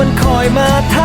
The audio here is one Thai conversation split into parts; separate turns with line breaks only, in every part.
มันคอยมาท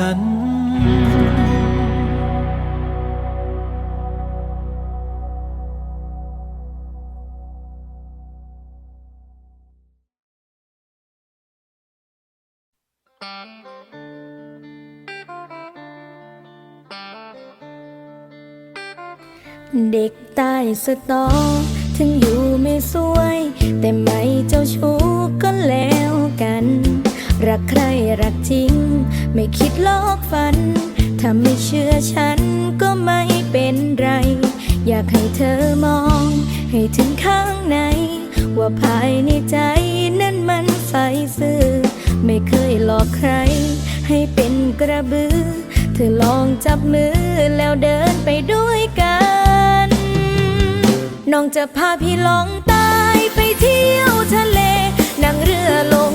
ฉัน เด็กใต้สตอ ถึงอยู่ไม่สวย
แต่ไม่เจ้าชู้ก็แล้วกัน รักใครรักจริง ไม่คิดลอกฝัน ถ้าไม่เชื่อฉันก็ไม่เป็นไร อยากให้เธอมอง ให้ถึงข้างใน ว่าภายในใจนั้นมันใสซื่อ ไม่เคยหลอกใคร ให้เป็นกระบือ เธอลองจับมือแล้วเดินไปด้วยกัน น้องจะพาพี่ลองใตายไปเที่ยวทะเลนั่งเรือลง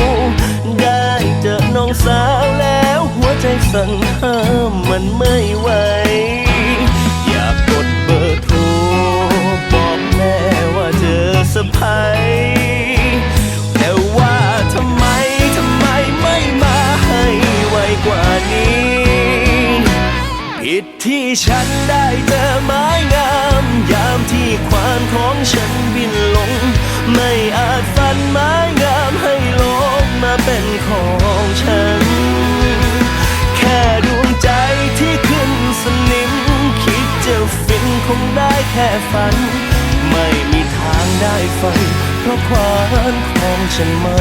น้องสาวแล้วหัวใจสั่นห้ามมันไม่ไหว อยากกดเบอร์โทรบอกแม่ว่าเจอสะพายแต่ว่าทำไมทำไมไม่มาให้ไวกว่านี้ ผิดที่ฉันได้เจอไม้งาม ยามที่ควานของฉันบินลง ไม่อาจฝันไม้งามให้ลงมาเป็นของ ฉัน แค่ดวงใจที่ขึ้นสนิม คิดจะฟินคงได้แค่ฝัน ไม่มีทางได้ฝัน เพราะความของฉันไม่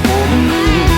คม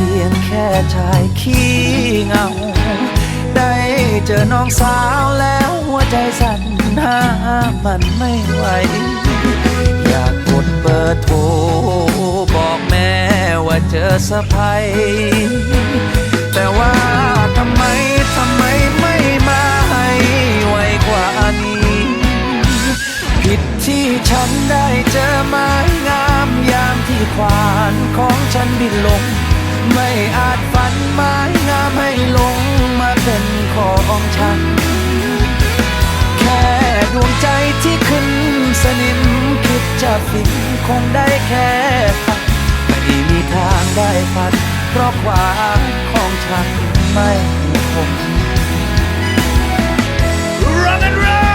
ี ชายขี้เงา ได้เจอน้องสาวแล้วหัวใจสั่นห้ามมันไม่ไหว อยากกดเบอร์โทรบอกแม่ว่าเจอสะพายแต่ว่าทำไมทำไมไม่มาให้ไวกว่านี้ ผิดที่ฉันได้เจอไม้งามยามที่ควานของฉันบินลง ไม่อาจฝันไม้งามให้ลงมาเป็นของฉัน แค่ดวงใจที่ขึ้นสนิมคิดจะฟินคงได้แค่ฝันไม่มีทางได้ฝัน เพราะความของฉันไม่คง Rock and roll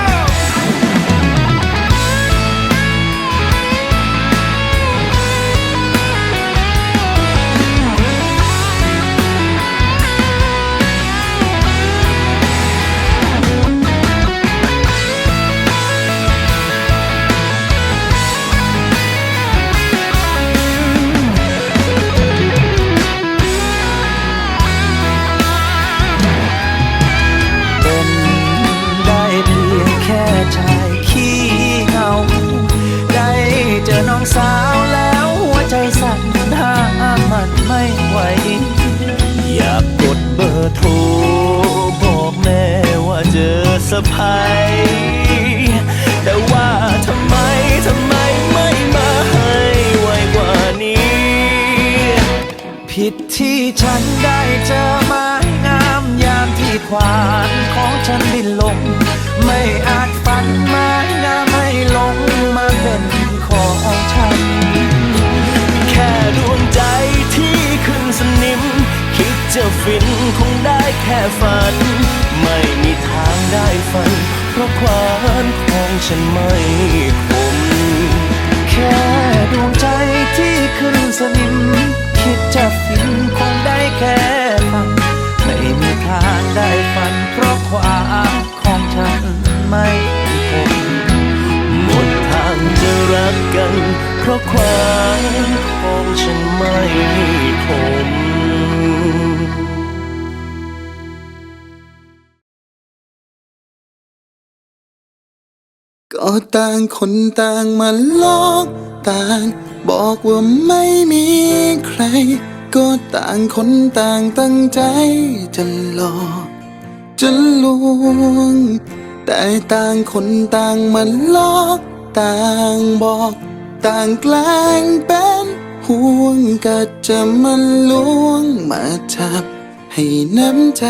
ฉันได้เจอไม้งามยามที่ควานของฉันบินลง ไม่อาจฝันไม้งามให้ลงมาเป็นของฉัน
แค่ดวงใจที่ขึ้นสนิม คิดจะฟินคงได้แค่ฝัน ไม่มีทางได้ฝัน เพราะความของฉันไม่คม
แค่ดวงใจที่ขึ้นสนิม คิดจะ แค่ฝัน ไม่มีทางได้ฝัน เพราะความของฉันไม่คง
หมดทางจะรักกัน เพราะความของฉันไม่คม
ก็ต่างคนต่างมาลอกต่าง บอกว่าไม่มีใคร ก็ต่างคนต่างตั้งใจจะหลอกจะลวง แต่ต่างคนต่างมันลอกต่างบอก ต่างแกล้งเป็นห่วงก็จะมันลวงมาจับให้น้ำใจ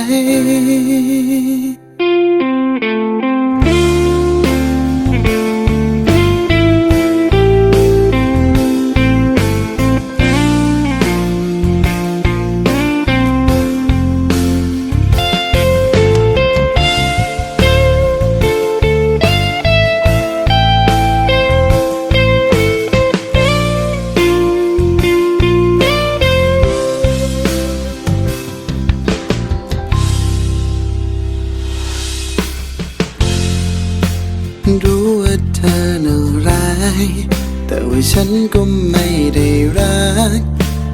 แต่ว่าฉันก็ไม่ได้รัก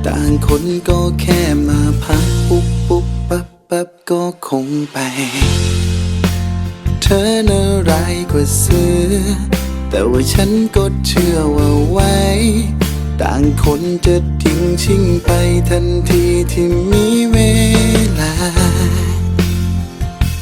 ต่างคนก็แค่มาพักปุ๊บปุ๊บปั๊บปั๊บก็คงไป เธอน่าร้ายกว่าเสือ แต่ว่าฉันก็เชื่อว่าไว้ ต่างคนจะทิ้งชิงไปทันทีที่มีเวลา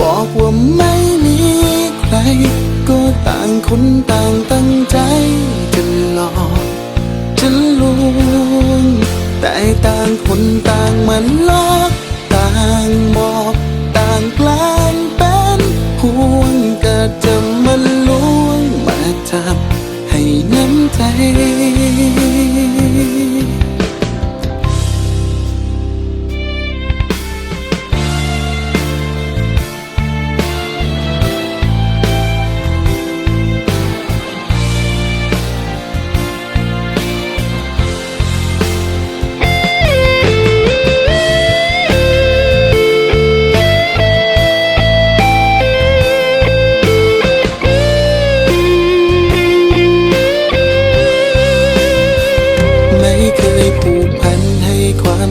บอกว่าไม่มีใคร ก็ต่างคนต่างตั้งใจจะหลอกจะลวงแต่ต่างคนต่างมันลอก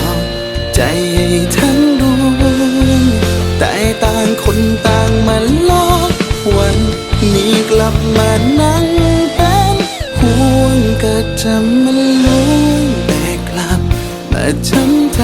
อม ใจให้ทั้งดวงแต่ต่างคนต่างมันลอกวันนี้กลับมานั่งเป็นห่วงก็จะมันลวงแต่กลับมาช้ำใจ